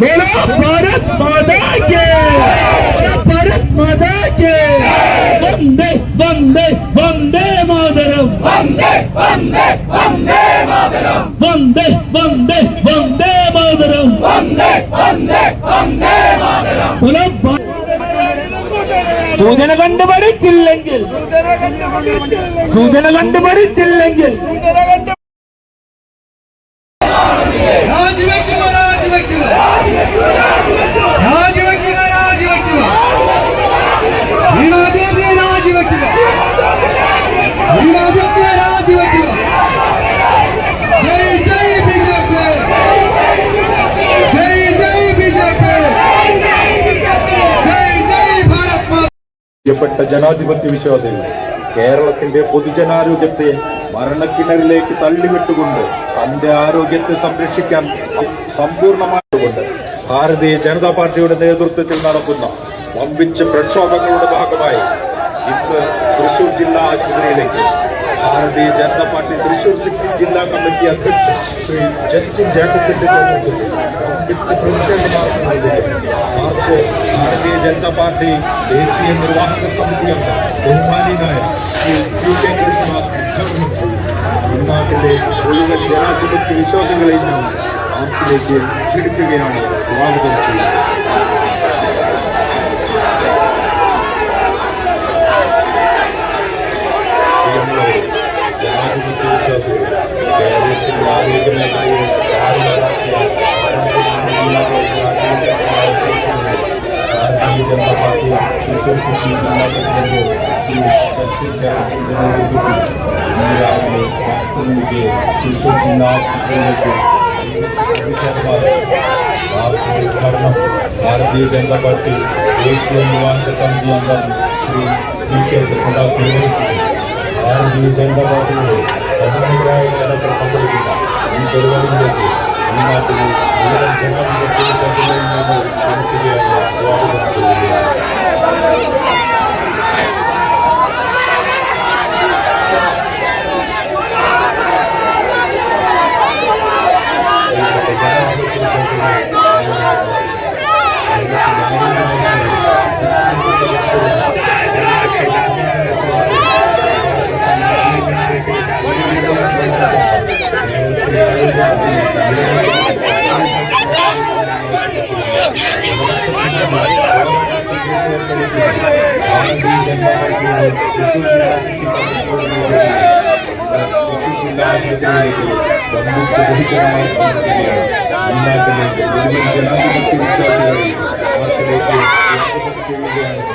बोलो भारत माता के बोलो भारत माता के वंदे वंदे वंदे मातरम വന്ദേ വന്ദേ വന്ദേ മാതരം वंदे वंदे वंदे मातरम വന്ദേ വന്ദേ വന്ദേ മാതരം बोलो भा- സൂചന കണ്ടു പഠിച്ചില്ലെങ്കിൽ സൂചന കണ്ടു പഠിച്ചില്ലെങ്കിൽ പ്രിയപ്പെട്ട ജനാധിപത്യ വിശ്വാസികൾ കേരളത്തിന്റെ പൊതുജനാരോഗ്യത്തെ മരണക്കിണറിലേക്ക് തള്ളിവിട്ടുകൊണ്ട് തന്റെ ആരോഗ്യത്തെ സംരക്ഷിക്കാൻ സമ്പൂർണമായതുകൊണ്ട് ഭാരതീയ ജനതാ പാർട്ടിയുടെ നേതൃത്വത്തിൽ നടക്കുന്ന വമ്പിച്ച പ്രക്ഷോഭങ്ങളുടെ ഭാഗമായി ഇന്ന് തൃശൂർ ജില്ലാ ആശുപത്രിയിലേക്ക് ഭാരതീയ ജനതാ പാർട്ടി തൃശൂർ സിറ്റി ജില്ലാ കമ്മിറ്റി അധ്യക്ഷൻ ശ്രീ ജസ്റ്റിൻ ജേക്കബിന്റെ നേതൃത്വത്തിൽ വമ്പിച്ച പ്രതിഷേധ നൽകുന്നു മാർച്ച് ഭാരതീയ ജനതാ പാർട്ടി ദേശീയ നിർവാഹക സമിതി അംഗം ബഹുമാനീയനായ ശ്രീ കെ കൃഷ്ണദാസ് ഉദ്ഘാടനം ചെയ്തു. ഉൾനാട്ടിലെ മുഴുവൻ ജനാധിപത്യ വിശ്വാസങ്ങളെയും ഞാൻ മാർച്ചിലേക്ക് ക്ഷണിക്കുകയാണ് സ്വാഗതം ചെയ്യുന്നത് జనతా పార్టీ ఏషియన్ యువాంక సమితి అంటారు శ్రీ డికే కృష్ణదాస్ భారతీయ జనతా పార్టీలో ప్రధానంగా పంపించారు ఈ తెలుగు ఈనాటి జనాభా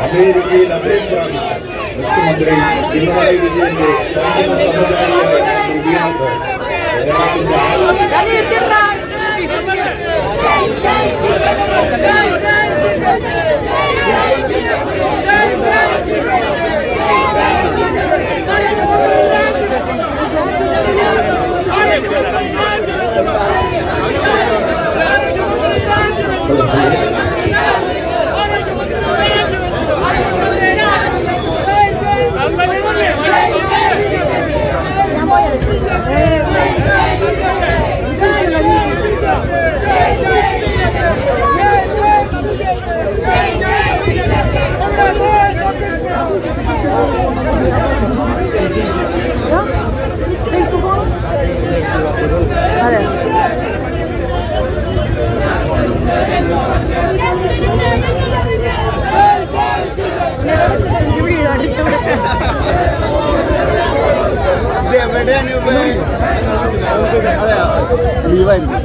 അമേരിക്കയിൽ അദ്ദേഹത്താണ് മുഖ്യമന്ത്രി പിണറായി വിജയന്റെ Thank you. ലീവായിരുന്നു.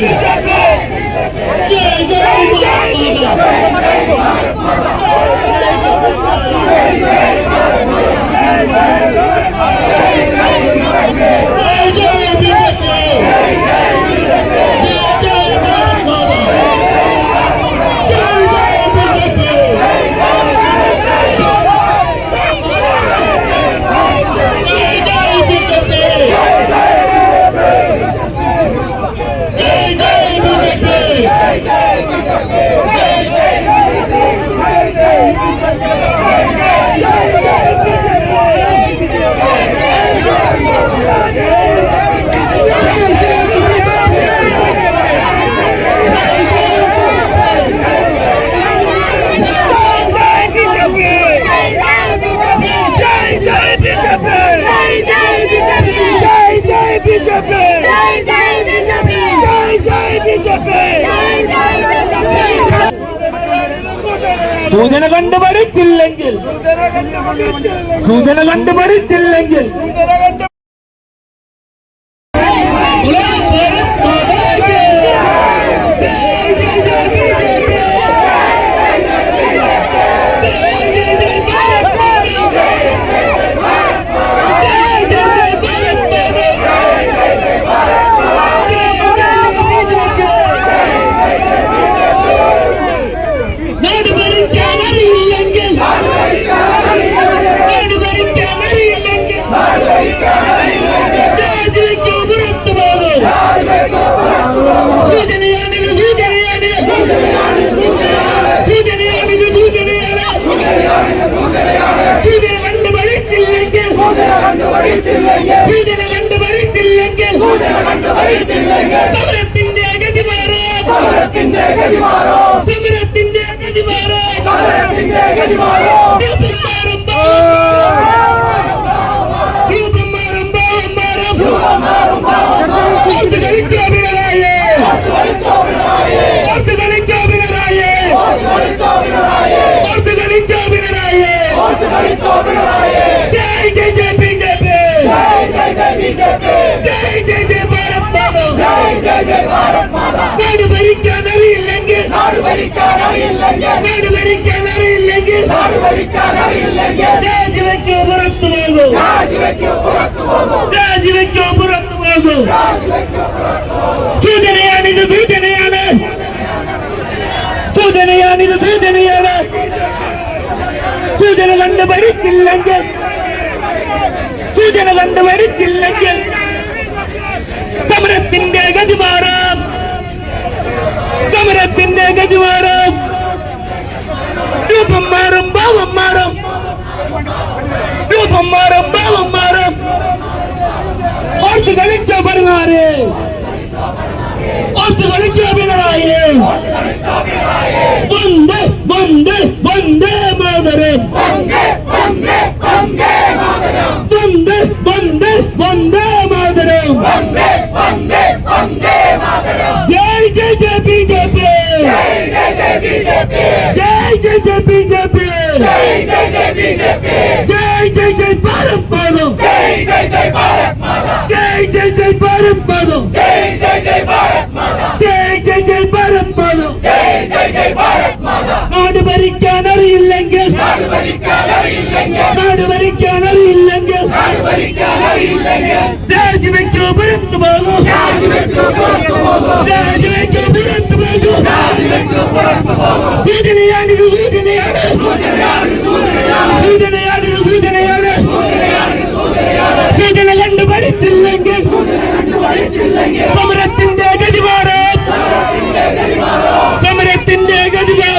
Hey! സൂചന കണ്ടു ഭരിച്ചില്ലെങ്കിൽ സൂചന കണ്ടു நாடு பறிக்காதல் இல்லைங்க நாடு பறிக்காதல் இல்லைங்க രാജിവെക്കോ പുറത്തു പോകൂ സൂചനയാണിത് സൂചനയാണ് സൂചനയാണിത് സൂചനയാണ് സൂചന കണ്ട് ഭരിച്ചില്ലെങ്കിൽ സൂചന കണ്ട് ഭരിച്ചില്ലെങ്കിൽ സമരത്തിന്റെ வந்தே வந்தே மாதரம் வந்தே வந்தே வந்தே மாதரம் வந்தே வந்தே வந்தே மாதரம் ஜெய் ஜெய் ஜெய் பிஜேபி ஜெய் ஜெய் ஜெய் பிஜேபி ஜெய் ஜெய் ஜெய் பிஜேபி ஜெய் ஜெய் ஜெய் பிஜேபி ஜெய் ஜெய் ஜெய் பாரத் மாதம் ஜெய் ஜெய் ஜெய் பாரத் மாதம் ஜெய் ஜெய் ஜெய் பாரத் மாதம் ஜெய் ஜெய் ஜெய் பாரத் மாதம் ஜெய் ஜெய் ஜெய் பாரத் നാട് ഭരിക്കാൻ അറിയില്ലെങ്കിൽ നാട് ഭരിക്കാൻ അറിയില്ലെങ്കിൽ രാജിവെക്കോ പുറത്തു പോകും. രാജിവെക്കോ പുറത്തു പോകും. സൂചനയാണ് സൂചനയാണ്. സൂചനയാണ് സൂചനയാണ്. സൂചന കണ്ടു പഠിച്ചില്ലെങ്കിൽ സമരത്തിന്റെ ഗതിമാറും സമരത്തിന്റെ দিবে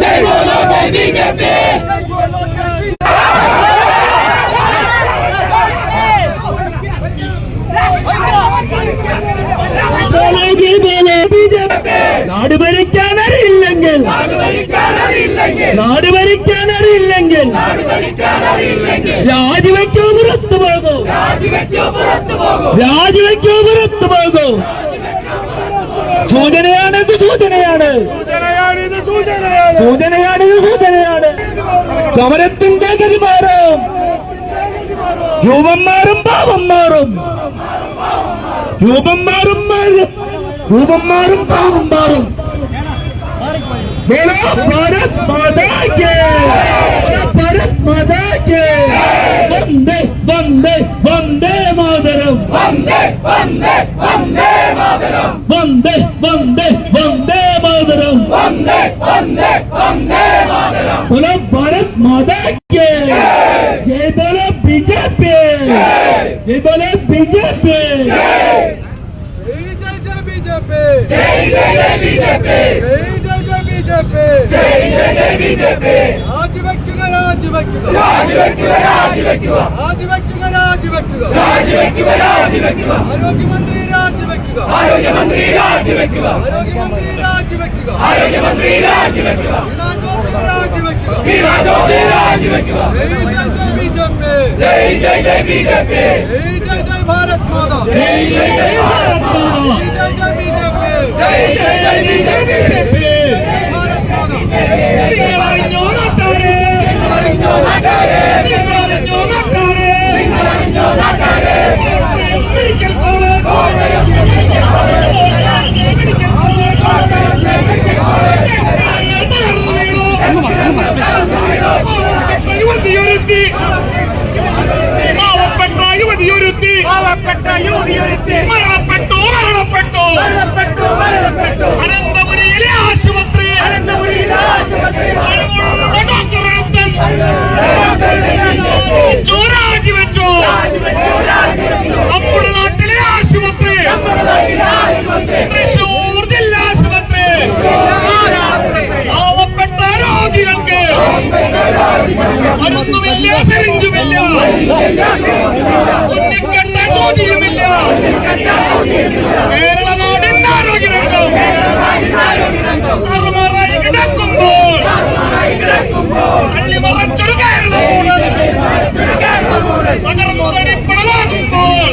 ജയ് ബോലോ ജയ് ബി ജെ പി നാട് ഭരിക്കാൻ അറിയില്ലെങ്കിൽ നാട് ഭരിക്കാൻ അറിയില്ലെങ്കിൽ രാജിവെക്കോ പുറത്തു പോകൂ. രാജിവെക്കോ പുറത്തു പോകൂ. സൂചനയാണ് സൂചനയാണ് സൂചനയാണ് ഇത് സൂചനയാണ് സമരത്തിന്റെ ഗതി മാറും രൂപം മാറും ഭാവം മാറും രൂപം മാറും മാറും രൂപം മാറും ഭാവം മാറും बोलो भारत माता के ಮಾತಾಕ್ಕೆ ವಂದೇ ವಂದೇ ವಂದೇ ಮಾತರಂ ವಂದೇ ವಂದೇ ವಂದೇ ಮಾತರಂ ವಂದೇ ವಂದೇ ವಂದೇ ಮಾತರಂ ವಂದೇ ವಂದೇ ವಂದೇ ಮಾತರಂ बोलो भारत माता के जय बोलो बीजेपी जय बोलो बीजेपी बीजेपी जय जय बीजेपी जय जय बीजेपी जय जय बीजेपी आज व्यक्ति രാജിവെക്കുക രാജിവെക്കുക രാജിവെക്കുക രാജിവെക്കുക രാജിവെക്കുക രാജിവെക്കുക രാജിവെക്കുക ആരോഗ്യമന്ത്രി രാജിവെക്കുക ആരോഗ്യമന്ത്രി രാജിവെക്കുക ആരോഗ്യമന്ത്രി രാജിവെക്കുക ആരോഗ്യമന്ത്രി രാജിവെക്കുക രാജിവെക്കുക രാജിവെക്കുക ബി ജെ പി ജയ് ജയ് ജയ് ബി ജെ പി ജയ് ജയ് ഭാരത് മാതാ ജയ് ജയ് ജയ് ഭാരത് മാതാ ജയ് ജയ് ജയ് ബി ജെ പി ജയ് ജയ് ജയ് B J P Bharat Mata മരണപ്പെട്ടു മരണപ്പെട്ടു മരണപ്പെട്ടു മരണപ്പെട്ടു തൃശൂർ ജില്ലാ ആശുപത്രി. പാവപ്പെട്ട രോഗികൾക്ക് മരുന്നുമില്ല സിറിഞ്ചുമില്ല. ഉണ്ണിക്കണ്ട സൂചിയുമില്ല കേരള നാടിന്റെ ആരോഗ്യരംഗം. അറുമറായി കിടക്കുമ്പോൾ. അള്ളിമറച്ചൊരു കേരളമൂട്. തകർന്നു തരിപ്പണമാകുമ്പോൾ.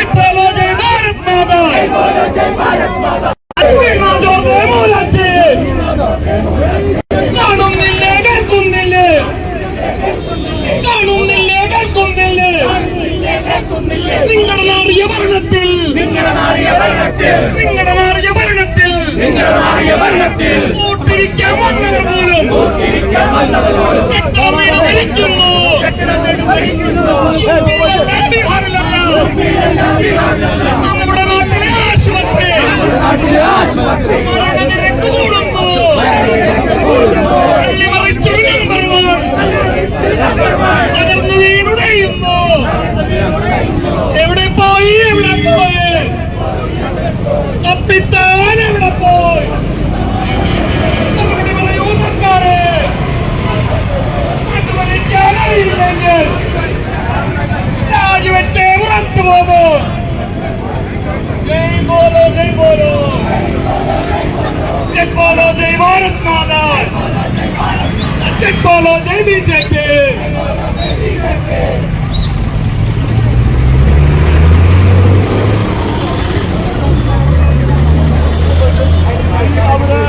നിങ്ങളുടേതായ ഭരണത്തിൽ നിങ്ങളുടേതായ ഭരണത്തിൽ കൂട്ടിരിക്കാൻ വന്നവർ പോലും കൂട്ടിരിക്കാൻ വന്നവർ പോലും നമ്മുടെ നാട്ടിലെ ആശുപത്രി നമ്മുടെ നാട്ടിലെ ആശുപത്രി. കൂടുന്നു pinta de enebra, poi! Sono che devo aiutare a andare! Questo per il chiaro di Lenger! Dai, ci facciamo un altro poco! Sei in volo, sei in volo! C'è in volo, sei in volo, spada! C'è in volo, sei in bicicletta! C'è in volo, sei in bicicletta! আমরা